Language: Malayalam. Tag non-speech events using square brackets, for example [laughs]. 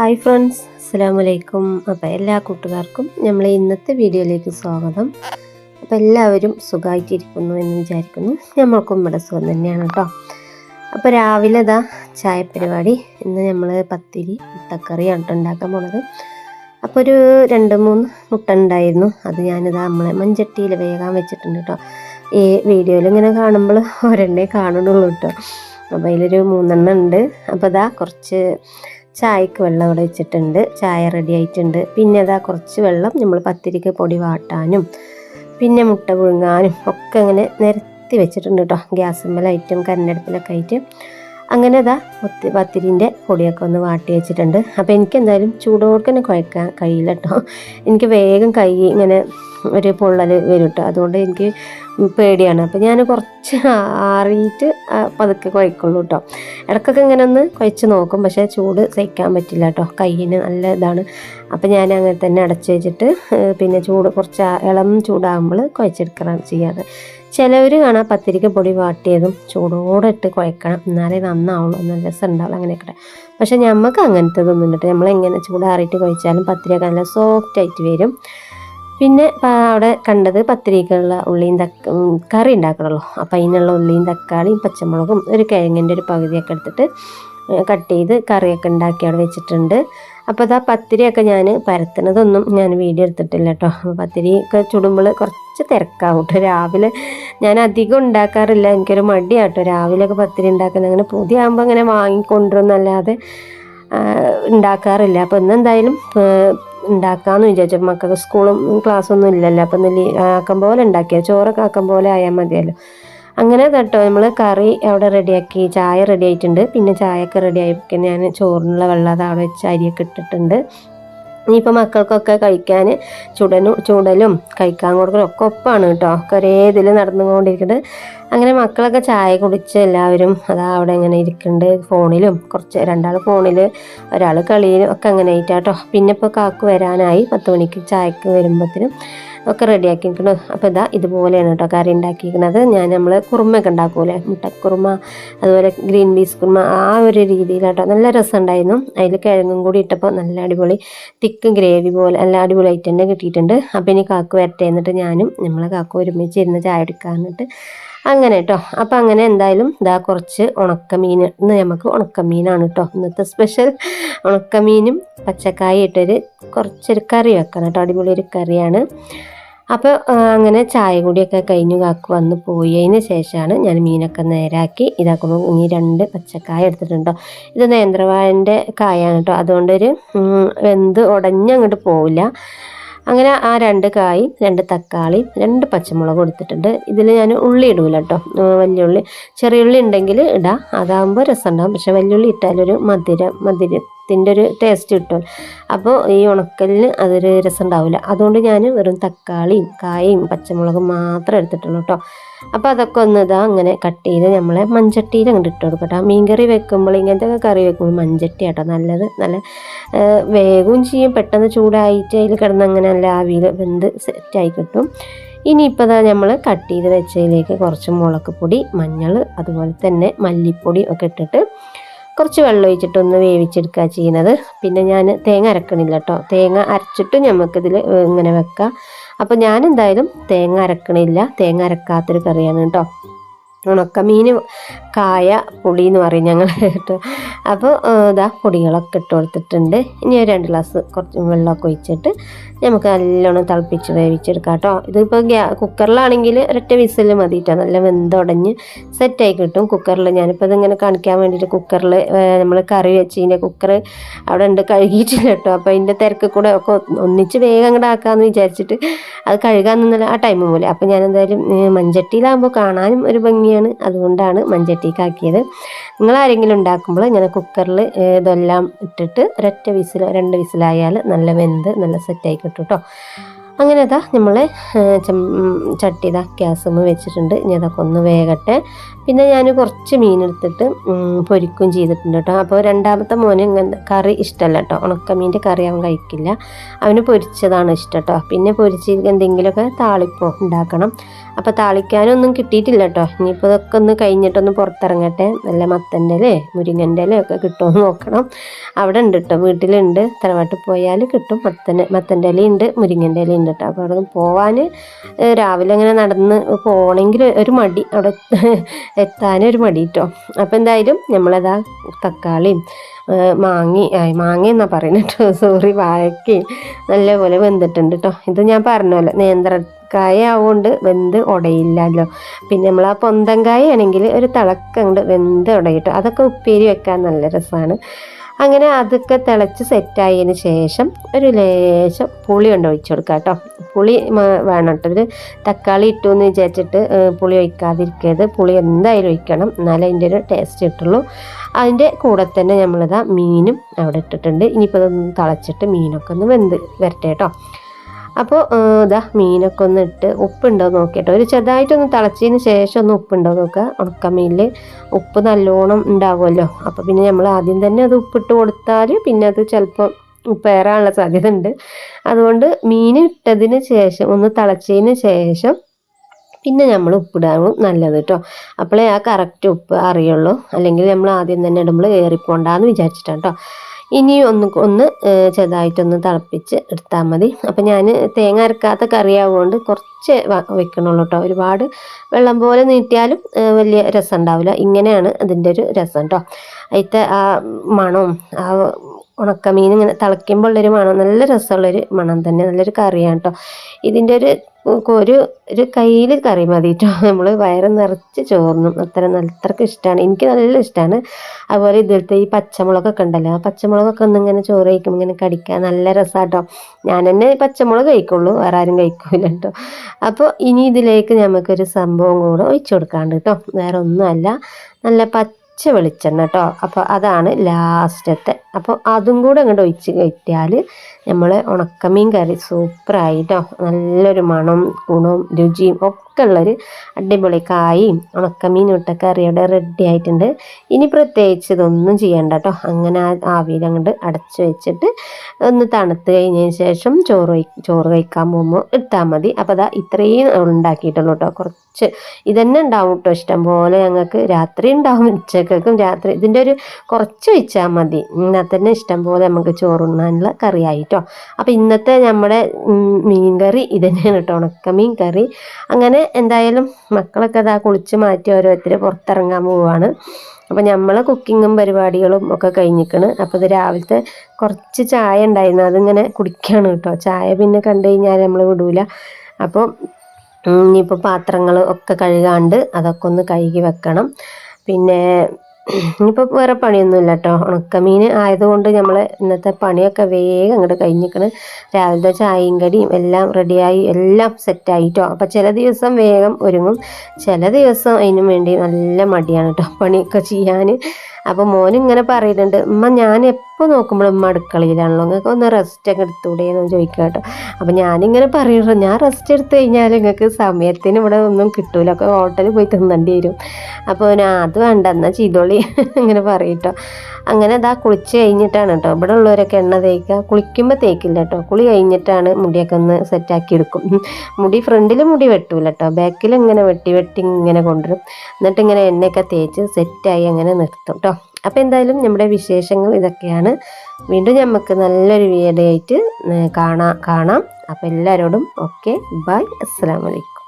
ഹായ് ഫ്രണ്ട്സ് അസ്സാം വലൈക്കും അപ്പോൾ എല്ലാ കൂട്ടുകാർക്കും നമ്മൾ ഇന്നത്തെ വീഡിയോയിലേക്ക് സ്വാഗതം. അപ്പോൾ എല്ലാവരും സുഖമായിട്ടിരിക്കുന്നു എന്ന് വിചാരിക്കുന്നു. നമ്മൾക്കും ഇവിടെ സുഖം തന്നെയാണ് കേട്ടോ അപ്പോൾ രാവിലെ ഇതാ ചായ പരിപാടി ഇന്ന് നമ്മൾ പത്തിരി മുട്ടക്കറിയാണ് കേട്ടോ ഉണ്ടാക്കാൻ പോണത്. അപ്പോൾ ഒരു രണ്ട് മൂന്ന് മുട്ട ഉണ്ടായിരുന്നു. അത് ഞാനിതാ നമ്മളെ മൺചട്ടിയിൽ വേഗം വെച്ചിട്ടുണ്ട് കേട്ടോ ഈ വീഡിയോയിൽ ഇങ്ങനെ കാണുമ്പോൾ ഒരെണ്ണേ കാണുന്നുള്ളൂ കേട്ടോ അപ്പോൾ അതിലൊരു മൂന്നെണ്ണം ഉണ്ട്. അപ്പോൾ ഇതാ കുറച്ച് ചായക്ക് വെള്ളം അവിടെ വെച്ചിട്ടുണ്ട്. ചായ റെഡി ആയിട്ടുണ്ട്. പിന്നെ അതാ കുറച്ച് വെള്ളം നമ്മൾ പത്തിരിക്ക് പൊടി വാട്ടാനും പിന്നെ മുട്ട പുഴുങ്ങാനും ഒക്കെ അങ്ങനെ നിരത്തി വെച്ചിട്ടുണ്ട് കേട്ടോ ഗ്യാസുമ്മലായിട്ടും കരണ്ടടുപ്പിലൊക്കെ ആയിട്ട്. അങ്ങനെ അതാ ഒത്തി പത്തിരിന്റെ പൊടിയൊക്കെ ഒന്ന് വാട്ടി വെച്ചിട്ടുണ്ട്. അപ്പോൾ എനിക്ക് എന്തായാലും ചൂടോടെ തന്നെ കുഴക്കാൻ കഴിയില്ല കേട്ടോ എനിക്ക് വേഗം കൈ ഇങ്ങനെ ഒരു പൊള്ളൽ വരും കേട്ടോ അതുകൊണ്ട് എനിക്ക് പേടിയാണ്. അപ്പോൾ ഞാൻ കുറച്ച് ആറിയിട്ട് പതുക്കെ കുഴക്കുള്ളൂ കേട്ടോ ഇടയ്ക്കൊക്കെ ഇങ്ങനെ ഒന്ന് കുഴച്ച് നോക്കും പക്ഷേ ചൂട് സഹിക്കാൻ പറ്റില്ല കേട്ടോ. കയ്യിന് നല്ല ഇതാണ്. അപ്പോൾ ഞാൻ അങ്ങനെ തന്നെ അടച്ച് വെച്ചിട്ട് പിന്നെ ചൂട് കുറച്ച് ഇളം ചൂടാകുമ്പോൾ കുഴച്ചെടുക്കണം ചെയ്യാറ്. ചിലവർ കാണാം പത്തിരിക്ക പൊടി വാട്ടിയതും ചൂടോടെ ഇട്ട് കുഴക്കണം. എന്നാലേ നന്നാവുള്ളൂ നല്ല രസം ഉണ്ടാവുള്ളൂ അങ്ങനെയൊക്കെ. പക്ഷേ നമുക്ക് അങ്ങനത്തെ ഒന്നും നമ്മൾ നമ്മളെങ്ങനെ ചൂടാറിയിട്ട് കുഴച്ചാലും പത്തിരിയൊക്കെ നല്ല സോഫ്റ്റ് ആയിട്ട് വരും. പിന്നെ അവിടെ കണ്ടത് പത്തിരിക്കുള്ള ഉള്ളിയും തക്ക കറി ഉണ്ടാക്കണമല്ലോ അപ്പം അതിനുള്ള ഉള്ളിയും തക്കാളിയും പച്ചമുളകും ഒരു കിഴങ്ങിന്റെ ഒരു പകുതിയൊക്കെ എടുത്തിട്ട് കട്ട് ചെയ്ത് കറിയൊക്കെ ഉണ്ടാക്കി അവിടെ വെച്ചിട്ടുണ്ട്. അപ്പോൾ അതാ പത്തിരിയൊക്കെ ഞാൻ പരത്തുന്നതൊന്നും ഞാൻ വീഡിയോ എടുത്തിട്ടില്ല കേട്ടോ. പത്തിരി ഒക്കെ ചുടുമ്പോൾ കുറച്ച് തിരക്കാവും കേട്ടോ. രാവിലെ ഞാൻ അധികം ഉണ്ടാക്കാറില്ല. എനിക്കൊരു മടിയാട്ടോ രാവിലെയൊക്കെ പത്തിരി ഉണ്ടാക്കുന്നത് അങ്ങനെ പുതിയാകുമ്പോൾ അങ്ങനെ വാങ്ങിക്കൊണ്ടുവന്നല്ലാതെ ഉണ്ടാക്കാറില്ല. അപ്പോൾ ഇന്നെന്തായാലും ഉണ്ടാക്കാമെന്ന് വിചാരിച്ചു. മക്കൾക്ക് സ്കൂളും ക്ലാസ്സൊന്നും ഇല്ലല്ലോ. അപ്പം നെല്ലി ആക്കം പോലെ ഉണ്ടാക്കിയ. ചോറൊക്കെ ആക്കം പോലെ ആയാൽ മതിയല്ലോ. അങ്ങനെ കേട്ടോ നമ്മൾ കറി അവിടെ റെഡിയാക്കി ചായ റെഡി ആയിട്ടുണ്ട് പിന്നെ ചായയൊക്കെ റെഡി ആയി ഞാൻ ചോറിനുള്ള വെള്ളം അത് അവിടെ വെച്ച് അരിയൊക്കെ ഇട്ടിട്ടുണ്ട്. ഇനിയിപ്പോൾ മക്കൾക്കൊക്കെ കഴിക്കാൻ ചുടനും ചൂടലും കഴിക്കാൻ കൊടുക്കലും ഒക്കെ ഒപ്പാണ് കേട്ടോ. ഒക്കെ ഒരേ ഇതിൽ നടന്നുകൊണ്ടിരിക്കുന്നത് അങ്ങനെ മക്കളൊക്കെ ചായ കുടിച്ച് എല്ലാവരും അതാ അവിടെ ഇങ്ങനെ ഇരിക്കുന്നുണ്ട് ഫോണിലും. കുറച്ച് രണ്ടാൾ ഫോണിൽ ഒരാൾ കളിയിലും ഒക്കെ അങ്ങനെ ആയിട്ടാട്ടോ. പിന്നെ ഇപ്പോൾ കാക്കു വരാനായി. പത്ത് മണിക്ക് ചായക്ക് വരുമ്പോഴത്തേനും ഒക്കെ റെഡിയാക്കിയിരിക്കണം. അപ്പോൾ ഇതാ ഇതുപോലെയാണ് കേട്ടോ കറി ഉണ്ടാക്കിയിരിക്കുന്നത് ഞാൻ നമ്മൾ കുറുമയൊക്കെ ഉണ്ടാക്കൂലേ? മുട്ടക്കുറുമ അതുപോലെ ഗ്രീൻ പീസ് കുറുമ ആ ഒരു രീതിയിലാട്ടോ. നല്ല രസമുണ്ടായിരുന്നു. അതിൽ കിഴങ്ങും കൂടി ഇട്ടപ്പോൾ നല്ല അടിപൊളി തിക്ക് ഗ്രേവി പോലെ നല്ല അടിപൊളിയായിട്ട് തന്നെ കിട്ടിയിട്ടുണ്ട്. അപ്പോൾ ഇനി കാക്കു വരട്ടെ എന്നിട്ട് ഞാനും നമ്മളെ കാക്കു ഒരുമിച്ച് ഇരുന്ന് ചായ എടുക്കാന്നിട്ട് അങ്ങനെ കേട്ടോ അപ്പം അങ്ങനെ എന്തായാലും ഇതാ കുറച്ച് ഉണക്കമീൻ ഇന്ന് നമുക്ക് ഉണക്കമീനാണ് കേട്ടോ ഇന്നത്തെ സ്പെഷ്യൽ ഉണക്കമീനും പച്ചക്കായ ഇട്ടൊരു കുറച്ചൊരു കറി വെക്കണം കേട്ടോ. അടിപൊളി ഒരു കറിയാണ്. അപ്പോൾ അങ്ങനെ ചായ കൂടിയൊക്കെ കഴിഞ്ഞു. കാക്ക് വന്ന് പോയതിന് ശേഷമാണ് ഞാൻ മീനൊക്കെ നേരാക്കി ഇതാക്കുമ്പോൾ ഇനി രണ്ട് പച്ചക്കായ എടുത്തിട്ടുണ്ടോ. ഇത് നേന്ത്രവാഴന്റെ കായാണ് കേട്ടോ. അതുകൊണ്ടൊരു വെന്ത് ഉടഞ്ഞങ്ങോട്ട് പോവില്ല. അങ്ങനെ ആ രണ്ട് കായി രണ്ട് തക്കാളി രണ്ട് പച്ചമുളക് എടുത്തിട്ടുണ്ട് ഇതിൽ ഞാൻ ഉള്ളി ഇടൂല കേട്ടോ വലിയ ഉള്ളി ചെറിയ ഉള്ളി ഉണ്ടെങ്കിൽ ഇടാം. അതാകുമ്പോൾ രസമുണ്ടാകും പക്ഷെ വലിയുള്ളി ഇട്ടാലൊരു മധുര മധുരത്തിന്റെ ഒരു ടേസ്റ്റ് കിട്ടും. അപ്പോൾ ഈ ഉണക്കലിന് അതൊരു രസം ഉണ്ടാവില്ല അതുകൊണ്ട് ഞാൻ വെറും തക്കാളിയും കായയും പച്ചമുളകും മാത്രം എടുത്തിട്ടുള്ളൂ കേട്ടോ അപ്പോൾ അതൊക്കെ ഒന്ന് ഇതാ അങ്ങനെ കട്ട് ചെയ്ത് നമ്മൾ മൺചട്ടിയിൽ അങ്ങോട്ട് ഇട്ട് കൊടുക്കട്ടോ മീൻകറി വെക്കുമ്പോൾ ഇങ്ങനത്തെ കറി വെക്കുമ്പോൾ മൺചട്ടി ആട്ടോ നല്ലത്. നല്ല വേഗവും ചെയ്യും. പെട്ടെന്ന് ചൂടായിട്ട് അതിൽ കിടന്ന് അങ്ങനെ നല്ല ആവിയിൽ വെന്ത് സെറ്റായി കിട്ടും. ഇനിയിപ്പോൾ ഇതാ നമ്മൾ കട്ട് ചെയ്ത് വെച്ചതിലേക്ക് കുറച്ച് മുളക് പൊടി മഞ്ഞൾ അതുപോലെ തന്നെ മല്ലിപ്പൊടി ഒക്കെ ഇട്ടിട്ട് കുറച്ച് വെള്ളം ഒഴിച്ചിട്ടൊന്ന് വേവിച്ചെടുക്കുക ചെയ്യുന്നത്. പിന്നെ ഞാൻ തേങ്ങ അരക്കണില്ല കേട്ടോ. തേങ്ങ അരച്ചിട്ട് നമുക്കിതിൽ ഇങ്ങനെ വെക്കാം. അപ്പോൾ ഞാൻ എന്തായാലും തേങ്ങ അരക്കണില്ല. തേങ്ങ അരക്കാത്തൊരു കറിയാണ് കേട്ടോ ഉണക്കമീൻ കായ പൊടി എന്ന് പറയും ഞങ്ങൾ കേട്ടോ അപ്പോൾ ഇതാ പൊടികളൊക്കെ ഇട്ട് കൊടുത്തിട്ടുണ്ട്. ഇനി ഒരു രണ്ട് ഗ്ലാസ് കുറച്ച് വെള്ളമൊക്കെ ഒഴിച്ചിട്ട് നമുക്ക് നല്ലോണം തിളപ്പിച്ച് വേവിച്ചെടുക്കാം കേട്ടോ. ഇതിപ്പോൾ ഗ്യാ കുക്കറിലാണെങ്കിൽ ഒരൊറ്റ വിസിൽ മതി കേട്ടോ നല്ല വെന്തുടഞ്ഞ് സെറ്റായി കിട്ടും കുക്കറിൽ. ഞാനിപ്പോൾ ഇതിങ്ങനെ കാണിക്കാൻ വേണ്ടിയിട്ട് കുക്കറിൽ നമ്മൾ കറി വെച്ച് കഴിഞ്ഞാൽ കുക്കർ അവിടെ ഉണ്ട് കഴുകിയിട്ടില്ല കേട്ടോ. അപ്പോൾ അതിന്റെ തിരക്ക് കൂടെ ഒക്കെ ഒന്നിച്ച് വേഗം അങ്ങോട്ട് ആക്കാമെന്ന് വിചാരിച്ചിട്ട് അത് കഴുകാൻ നിന്നല്ല ആ ടൈം പോലെ. അപ്പോൾ ഞാൻ എന്തായാലും ഏഹ്, മൺചട്ടിയിലാകുമ്പോൾ കാണാനും ഒരു ഭംഗിയാണ് അതുകൊണ്ടാണ് മഞ്ചട്ടിക്ക് ആക്കിയത് നിങ്ങൾ ആരെങ്കിലും ഉണ്ടാക്കുമ്പോൾ ഇങ്ങനെ കുക്കറിൽ ഇതെല്ലാം ഇട്ടിട്ട് ഒരൊറ്റ വിസിൽ രണ്ട് വിസിലായാൽ നല്ല വെന്ത് നല്ല സെറ്റായി കിട്ടും കേട്ടോ അങ്ങനെ അതാ നമ്മൾ ചട്ടി ഇതാ ഗ്യാസുമ്മ വെച്ചിട്ടുണ്ട്. ഇനി അതൊക്കെ ഒന്ന് വേകട്ടെ. പിന്നെ ഞാൻ കുറച്ച് മീനെടുത്തിട്ട് പൊരിക്കുകയും ചെയ്തിട്ടുണ്ട് കേട്ടോ. അപ്പോൾ രണ്ടാമത്തെ മോന് ഇങ്ങനെ കറി ഇഷ്ടമല്ല കേട്ടോ. ഉണക്കമീന്റെ കറി അവൻ കഴിക്കില്ല. അവന് പൊരിച്ചതാണ് ഇഷ്ടം കേട്ടോ. പിന്നെ പൊരിച്ച് എന്തെങ്കിലുമൊക്കെ താളിപ്പോ ഉണ്ടാക്കണം. അപ്പോൾ താളിക്കാനൊന്നും കിട്ടിയിട്ടില്ല കേട്ടോ. ഇനിയിപ്പോൾ ഇതൊക്കെ ഒന്ന് കഴിഞ്ഞിട്ടൊന്ന് പുറത്തിറങ്ങട്ടെ. നല്ല മത്തന്റെ ഇലേ മുരിങ്ങന്റെ അല്ലേ ഒക്കെ കിട്ടുമോ നോക്കണം. അവിടെ ഉണ്ട് കേട്ടോ വീട്ടിലുണ്ട്. തറവാട്ടിൽ പോയാൽ കിട്ടും. മത്തന് മത്തന്റെ ഇലയുണ്ട് മുരിങ്ങന്റെ ഇലയുണ്ട് കേട്ടോ. അപ്പോൾ അവിടെ പോവാൻ രാവിലെ അങ്ങനെ നടന്ന് പോകണമെങ്കിൽ ഒരു മടി. അവിടെ എത്താനൊരു മടി കേട്ടോ അപ്പോൾ എന്തായാലും നമ്മളതാ തക്കാളിയും മാങ്ങി മാങ്ങ എന്നാ പറയുന്നത് കേട്ടോ. സോറി വാഴയ്ക്ക് നല്ലപോലെ വെന്തിട്ടുണ്ട് കേട്ടോ. ഇത് ഞാൻ പറഞ്ഞല്ലോ നേന്ത്രക്കായ ആവുകൊണ്ട് വെന്ത് ഉടയില്ലല്ലോ പിന്നെ നമ്മൾ ആ പൊന്തങ്കായ ആണെങ്കിൽ ഒരു തിളക്കങ്ങോട്ട് വെന്ത് ഉടയിട്ടോ അതൊക്കെ ഉപ്പേരി വെക്കാൻ നല്ല രസമാണ് അങ്ങനെ അതൊക്കെ തിളച്ച് സെറ്റായതിന് ശേഷം ഒരു ലേശം പുളി കൊണ്ട് ഒഴിച്ചു കൊടുക്കുക കേട്ടോ. പുളി വേണം കേട്ടോ ഇതിൽ തക്കാളി ഇട്ടു എന്ന് വിചാരിച്ചിട്ട് പുളി ഒഴിക്കാതിരിക്കരുത്. പുളി എന്തായാലും ഒഴിക്കണം. എന്നാലേ അതിന്റെ ഒരു ടേസ്റ്റ് കിട്ടുള്ളൂ. അതിന്റെ കൂടെ തന്നെ നമ്മളിതാ മീനും അവിടെ ഇട്ടിട്ടുണ്ട്. ഇനിയിപ്പോൾ ഇതൊന്ന് തിളച്ചിട്ട് മീനൊക്കെ ഒന്ന് വെന്ത് വരട്ടെ കേട്ടോ. അപ്പോൾ ഇതാ മീനൊക്കെ ഒന്ന് ഇട്ട് ഉപ്പുണ്ടോ നോക്കിയിട്ട്. ഒരു ചെറുതായിട്ടൊന്ന് തിളച്ചതിന് ശേഷം ഒന്ന് ഉപ്പുണ്ടോ നോക്കുക. ഉണക്കമീനിൽ ഉപ്പ് നല്ലോണം ഉണ്ടാവുമല്ലോ. അപ്പോൾ പിന്നെ നമ്മൾ ആദ്യം തന്നെ അത് ഉപ്പിട്ട് കൊടുത്താൽ പിന്നെ അത് ചിലപ്പോൾ ഉപ്പേറാനുള്ള സാധ്യത ഉണ്ട്. അതുകൊണ്ട് മീൻ ഇട്ടതിന് ശേഷം ഒന്ന് തിളച്ചതിന് ശേഷം പിന്നെ നമ്മൾ ഉപ്പിടാനും നല്ലത് കേട്ടോ. അപ്പോഴേ ആ കറക്റ്റ് ഉപ്പ് അറിയുള്ളൂ. അല്ലെങ്കിൽ നമ്മൾ ആദ്യം തന്നെ ഇടുമ്പോൾ ഏറിപ്പോണ്ടാന്ന് വിചാരിച്ചിട്ടാണ് കേട്ടോ. ഇനി ഒന്ന് ഒന്ന് ചെറുതായിട്ടൊന്ന് തിളപ്പിച്ച് എടുത്താൽ മതി. അപ്പം ഞാൻ തേങ്ങ അരക്കാത്ത കറിയാവുകൊണ്ട് കുറച്ച് വെക്കണുള്ളൂ കേട്ടോ ഒരുപാട് വെള്ളം പോലെ നീട്ടിയാലും വലിയ രസം ഉണ്ടാവില്ല ഇങ്ങനെയാണ് അതിന്റെ ഒരു രസം കേട്ടോ അതിന്റെ ആ മണവും ആ ഉണക്കമീൻ ഇങ്ങനെ തിളയ്ക്കുമ്പോൾ ഉള്ളൊരു മണം നല്ല രസമുള്ളൊരു മണം തന്നെ നല്ലൊരു കറിയാണ് കേട്ടോ ഇതിന്റെ ഒരു ഒരു ഒരു കയ്യിൽ കറി മതി കേട്ടോ നമ്മൾ വയറ് നിറച്ച് ചോർന്നും അത്ര അത്രയ്ക്ക് ഇഷ്ടമാണ് എനിക്ക് നല്ല ഇഷ്ടമാണ് അതുപോലെ ഇതിലത്തെ ഈ പച്ചമുളകൊക്കെ ഉണ്ടല്ലോ ആ പച്ചമുളകൊക്കെ ഒന്ന് ഇങ്ങനെ ചോറ് കഴിക്കുമ്പോൾ ഇങ്ങനെ കടിക്കാൻ നല്ല രസമാട്ടോ ഞാൻ തന്നെ പച്ചമുളക് കഴിക്കുള്ളൂ വേറെ ആരും കഴിക്കൂല കേട്ടോ അപ്പോൾ ഇനി ഇതിലേക്ക് നമുക്കൊരു സംഭവം കൂടെ ഒഴിച്ചു കൊടുക്കാണ്ട് കേട്ടോ വേറെ ഒന്നുമല്ല നല്ല പച്ച വെളിച്ചെണ്ണ കേട്ടോ അപ്പോൾ അതാണ് ലാസ്റ്റത്തെ. അപ്പോൾ അതും കൂടെ അങ്ങോട്ട് ഒഴിച്ച് കഴിച്ചാൽ നമ്മൾ ഉണക്കമീൻ കറി സൂപ്പറായിട്ടോ നല്ലൊരു മണവും ഗുണവും രുചിയും ഒക്കെ ഉള്ളൊരു അടിപൊളി കായും ഉണക്കമീൻ ഇട്ട റെഡി ആയിട്ടുണ്ട്. ഇനി പ്രത്യേകിച്ച് ഇതൊന്നും ചെയ്യണ്ട കേട്ടോ അങ്ങനെ ആവിയിൽ അങ്ങോട്ട് അടച്ച് വെച്ചിട്ട് ഒന്ന് തണുത്ത് കഴിഞ്ഞതിന് ശേഷം ചോറ് ചോറ് കഴിക്കാൻ പോകുമ്പോൾ ഇട്ടാൽ മതി. അപ്പോൾ അതാ ഇത്രയും ഉണ്ടാക്കിയിട്ടുള്ളൂ കേട്ടോ കുറച്ച് ഇതന്നെ ഉണ്ടാവും കേട്ടോ ഇഷ്ടം പോലെ ഞങ്ങൾക്ക് രാത്രി ഉണ്ടാവും ഉച്ചക്കും രാത്രി. ഇതിന്റെ ഒരു കുറച്ച് വെച്ചാൽ മതി. എന്നാൽ തന്നെ ഇഷ്ടം പോലെ നമുക്ക് ചോറുണ്ണാനുള്ള കറിയായി കേട്ടോ അപ്പോൾ ഇന്നത്തെ നമ്മുടെ മീൻ കറി ഇത് തന്നെയാണ് കേട്ടോ ഉണക്കമീൻ കറി അങ്ങനെ എന്തായാലും മക്കളൊക്കെ അതാ കുളിച്ച് മാറ്റി ഓരോരുത്തർ പുറത്തിറങ്ങാൻ പോവുകയാണ് അപ്പോൾ നമ്മൾ കുക്കിങ്ങും പരിപാടികളും ഒക്കെ കഴിഞ്ഞിക്കണ്. അപ്പോൾ ഇത് രാവിലത്തെ കുറച്ച് ചായ ഉണ്ടായിരുന്നു. അതിങ്ങനെ കുടിക്കുകയാണ് കേട്ടോ. ചായ പിന്നെ കണ്ടു കഴിഞ്ഞാൽ നമ്മൾ വിടൂല. അപ്പോൾ ഇനിയിപ്പോൾ പാത്രങ്ങൾ ഒക്കെ കഴുകാണ്ട് അതൊക്കെ ഒന്ന് കഴുകി വെക്കണം. പിന്നെ ഇനിയിപ്പോൾ വേറെ പണിയൊന്നുമില്ല കേട്ടോ ഉണക്കമീൻ ആയതുകൊണ്ട് നമ്മൾ ഇന്നത്തെ പണിയൊക്കെ വേഗം അങ്ങോട്ട് കഴിഞ്ഞിരിക്കണ് രാവിലത്തെ ചായയും കടിയും എല്ലാം റെഡിയായി എല്ലാം സെറ്റായി കേട്ടോ അപ്പോൾ ചില ദിവസം വേഗം ഒരുങ്ങും. ചില ദിവസം അതിനും വേണ്ടി നല്ല മടിയാണ് കേട്ടോ പണിയൊക്കെ ചെയ്യാൻ അപ്പോൾ മോൻ ഇങ്ങനെ പറയുന്നുണ്ട് ഉമ്മ ഞാൻ എപ്പോ നോക്കുമ്പോഴും ഉമ്മ അടുക്കളയിലാണല്ലോ നിങ്ങൾക്ക് ഒന്ന് റെസ്റ്റ് ഒക്കെ എടുത്തൂടെ? എന്ന് ചോദിക്കുക കേട്ടോ. അപ്പോൾ ഞാനിങ്ങനെ പറയുള്ളൂ ഞാൻ റെസ്റ്റ് എടുത്തു കഴിഞ്ഞാൽ നിങ്ങൾക്ക് സമയത്തിന് ഇവിടെ ഒന്നും കിട്ടൂല ഒക്കെ ഹോട്ടലിൽ പോയി തിന്നേണ്ടി വരും. അപ്പോൾ അത് വേണ്ട എന്നാൽ ചെയ്തോളി [laughs] ഇങ്ങനെ പറയും അങ്ങനെ അതാ കുളിച്ച് കഴിഞ്ഞിട്ടാണ് കേട്ടോ ഇവിടെ ഉള്ളവരൊക്കെ എണ്ണ തേക്കുക. കുളിക്കുമ്പോൾ തേക്കില്ല കേട്ടോ കുളി കഴിഞ്ഞിട്ടാണ് മുടിയൊക്കെ ഒന്ന് സെറ്റാക്കി എടുക്കും. മുടി ഫ്രണ്ടിൽ മുടി വെട്ടൂല കേട്ടോ ബാക്കിൽ ഇങ്ങനെ വെട്ടി വെട്ടി ഇങ്ങനെ കൊണ്ടുവരും. എന്നിട്ട് ഇങ്ങനെ എണ്ണയൊക്കെ തേച്ച് സെറ്റായി അങ്ങനെ നിർത്തും കേട്ടോ അപ്പോൾ എന്തായാലും നമ്മുടെ വിശേഷങ്ങൾ ഇതൊക്കെയാണ്. വീണ്ടും നമുക്ക് നല്ലൊരു വീഡിയോ ആയിട്ട് കാണാം കാണാം. അപ്പോൾ എല്ലാവരോടും ഓക്കെ ബൈ അസ്സാം വലൈക്കും